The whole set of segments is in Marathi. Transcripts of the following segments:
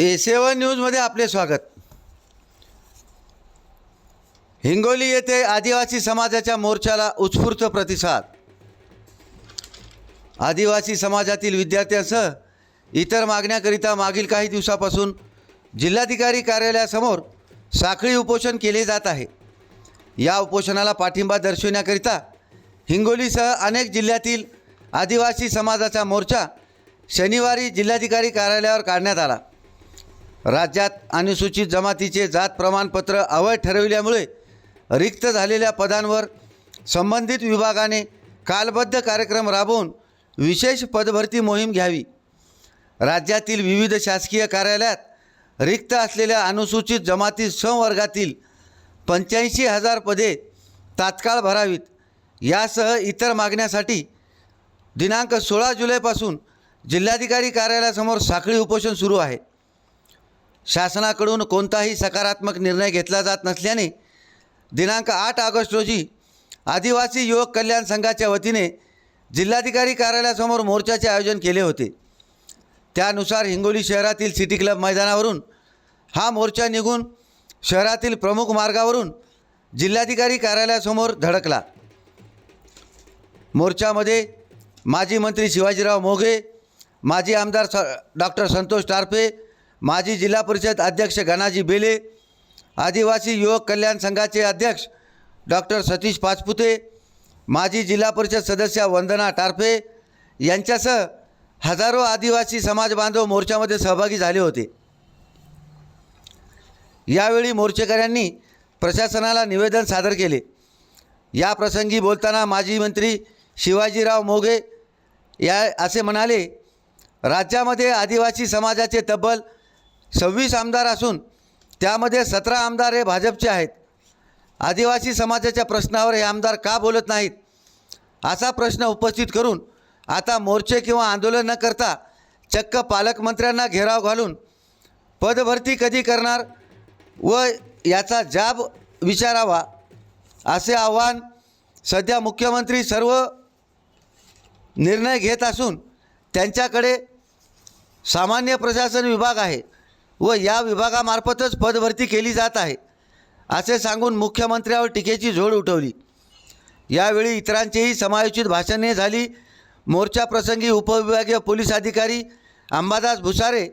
ए सेवन न्यूजमध्ये आपले स्वागत. हिंगोली येथे आदिवासी समाजाच्या मोर्चाला उत्स्फूर्त प्रतिसाद. आदिवासी समाजातील विद्यार्थ्यांसह इतर मागण्याकरिता मागील काही दिवसापासून जिल्हाधिकारी कार्यालयासमोर साखळी उपोषण केले जात आहे. या उपोषणाला पाठिंबा दर्शविण्याकरिता हिंगोलीसह अनेक जिल्ह्यातील आदिवासी समाजाचा मोर्चा शनिवारी जिल्हाधिकारी कार्यालयावर काढण्यात आला. राज्यात अनुसूचित जमातीचे जात प्रमाणपत्र अवैध ठरविल्यामुळे रिक्त झालेल्या पदांवर संबंधित विभागाने कालबद्ध कार्यक्रम राबवून विशेष पदभरती मोहीम घ्यावी. राज्यातील विविध शासकीय कार्यालयात रिक्त असलेल्या अनुसूचित जमाती संवर्गातील पंच्याऐंशी हजार पदे तात्काळ भरावीत. यासह इतर मागण्यासाठी दिनांक सोळा जुलैपासून जिल्हाधिकारी कार्यालयासमोर साखळी उपोषण सुरू आहे. शासनाकडून कोणताही सकारात्मक निर्णय घेतला जात नसल्याने दिनांक आठ ऑगस्ट रोजी आदिवासी युवक कल्याण संघाच्या वतीने जिल्हाधिकारी कार्यालयासमोर मोर्चाचे आयोजन केले होते. त्यानुसार हिंगोली शहरातील सिटी क्लब मैदानावरून हा मोर्चा निघून शहरातील प्रमुख मार्गावरून जिल्हाधिकारी कार्यालयासमोर धडकला. मोर्चामध्ये माजी मंत्री शिवाजीराव मोघे माजी आमदार स डॉक्टर संतोष टारफे माजी जिल्हा परिषद अध्यक्ष गणाजी बेले आदिवासी युवक कल्याण संघाचे अध्यक्ष डॉक्टर सतीश पाचपुते माजी जिल्हा परिषद सदस्य वंदना टारफे यांच्यासह हजारो आदिवासी समाज बांधव मोर्चामध्ये सहभागी झाले होते. यावेळी मोर्चेकऱ्यांनी प्रशासनाला निवेदन सादर केले. या प्रसंगी बोलताना माजी मंत्री शिवाजीराव मोघे या असे म्हणाले राज्यामध्ये आदिवासी समाजाचे तब्बल सव्वीस आमदार असून त्यामध्ये सतरा आमदार हे भाजपचे आहेत. आदिवासी समाजाच्या प्रश्नावर हे आमदार का बोलत नाहीत? असा प्रश्न उपस्थित करून आता मोर्चे किंवा आंदोलन न करता चक्क पालकमंत्र्यांना घेराव घालून पदभरती कधी करणार व याचा जाब विचारावा असे आव्हान सध्या मुख्यमंत्री सर्व निर्णय घेत असून त्यांच्याकडे सामान्य प्रशासन विभाग आहे. व या विभागामार्फतच पदभरती केली जात आहे. असे सांगून मुख्यमंत्र्यावर टीकेची झोड उठवली. यावेळी इतरांचीही समायोजित भाषणे झाली. मोर्चाप्रसंगी उपविभागीय पोलीस अधिकारी अंबादास भुसारे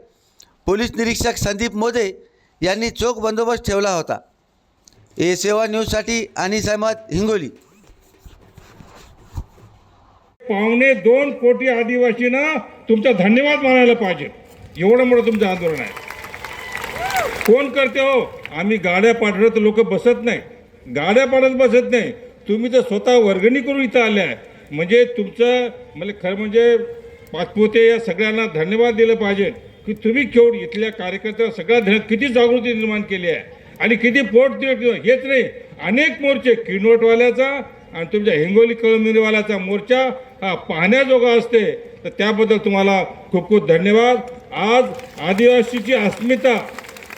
पोलीस निरीक्षक संदीप मोदे यांनी चोख बंदोबस्त ठेवला होता. ए सेवा न्यूजसाठी अनिस अहमद हिंगोली. पावणे दोन कोटी आदिवासींना तुमचा धन्यवाद मानायला पाहिजे. एवढं मोठं तुमचं आंदोलन आहे. कोण करते हो. आम्ही गाड्या पाठवत लोक बसत नाही. गाड्या पाडत बसत नाही. तुम्ही तर स्वतः वर्गणी करून इथं आल्या आहे. म्हणजे तुमचं म्हणजे खरं म्हणजे पाचपोते या सगळ्यांना धन्यवाद दिलं पाहिजे की तुम्ही केवढ इथल्या कार्यकर्त्या सगळ्या धन किती जागृती निर्माण केली आहे आणि किती पोट दिवस हेच नाही. अनेक मोर्चे किनवटवाल्याचा आणि तुमच्या हिंगोली कळमिरीवाल्याचा मोर्चा हा पाहण्याजोगा असते. तर त्याबद्दल तुम्हाला खूप खूप धन्यवाद. आज आदिवासीची अस्मिता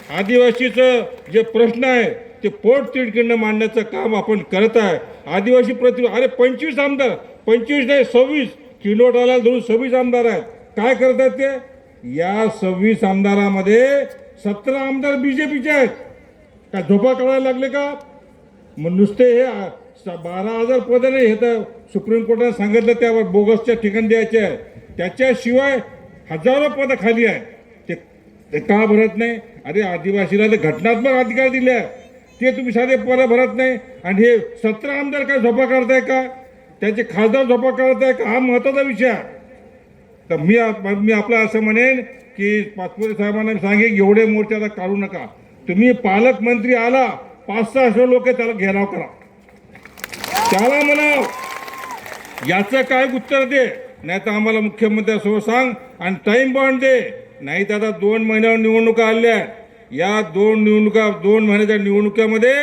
आदिवासीचं जे प्रश्न आहे ते पोट तिडकीनं मांडण्याचं काम आपण करत आहे. आदिवासी प्रति अरे पंचवीस आमदार पंचवीस नाही सव्वीस. किलोटाला धरून सव्वीस आमदार आहेत. काय करतात ते? या सव्वीस आमदारामध्ये सतरा आमदार बी जे पीचे आहेत. का झोपा काढायला लागले का? मग नुसते हे स- बारा हजार पद नाही हे तर सुप्रीम कोर्टाने सांगितलं त्यावर बोगसच्या ठिकाण द्यायचे आहे त्याच्याशिवाय हजारो पदं खाली आहे ते का भरत नाही? अरे आदिवासीला तर घटनात्मक अधिकार दिले ते तुम्ही साधे पद भरत नाही. आणि हे सतरा आमदार काय झोपा काढताय का? त्याचे खासदार झोपा काढताय का? हा महत्त्वाचा विषय तर मी मी आपलं असं म्हणेन की पाचपुरे साहेबांना सांगेन एवढे मोर्चे आता काढू नका. तुम्ही पालकमंत्री आला पाच सहाशे लोक त्याला घेराव करा. त्याला म्हणाव. याचं काय उत्तर दे? नाही तर आम्हाला मुख्यमंत्र्यासोबत सांग आणि टाइम बॉन्ड दे. नाही तर आता दोन महिन्यावर निवडणुका आल्या या दोन निवडणुका दोन महिन्याच्या निवडणुकीमध्ये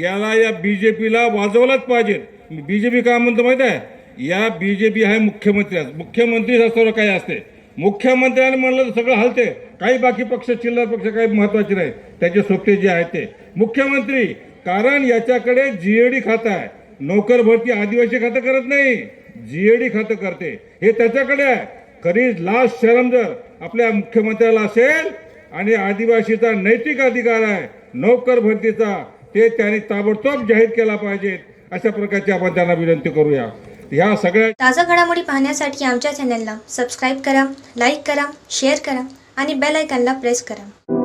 याला या बी जे पीला वाजवलाच पाहिजे. बी जे पी काय म्हणतो माहीत आहे? या बी जे पी आहे मुख्यमंत्री. मुख्यमंत्री सर्व काही असते? मुख्यमंत्र्याने म्हणलं तर सगळं हलते काही बाकी पक्ष चिल्लर पक्ष काही महत्त्वाचे नाही त्याचे सोपटे जे आहेत ते. मुख्यमंत्री कारण याच्याकडे जीएडी खातं आहे. नोकर भरती आदिवासी खातं करत नाही. जीएडी खातं करते. हे त्याच्याकडे आहे. खरी लास्ट शरम जर आपल्या मुख्यमंत्र्याला असेल आणि आदिवासीचा नैतिक अधिकार आहे नोकर भरतीचा ते त्यांनी ताबडतोब जाहीर केला पाहिजे अशा प्रकारची आपण त्यांना विनंती करूया. या सगळ्या ताज्या घडामोडी पाहण्यासाठी आमच्या चॅनलला सबस्क्राईब करा लाईक करा शेअर करा आणि बेल आयकॉनला प्रेस करा.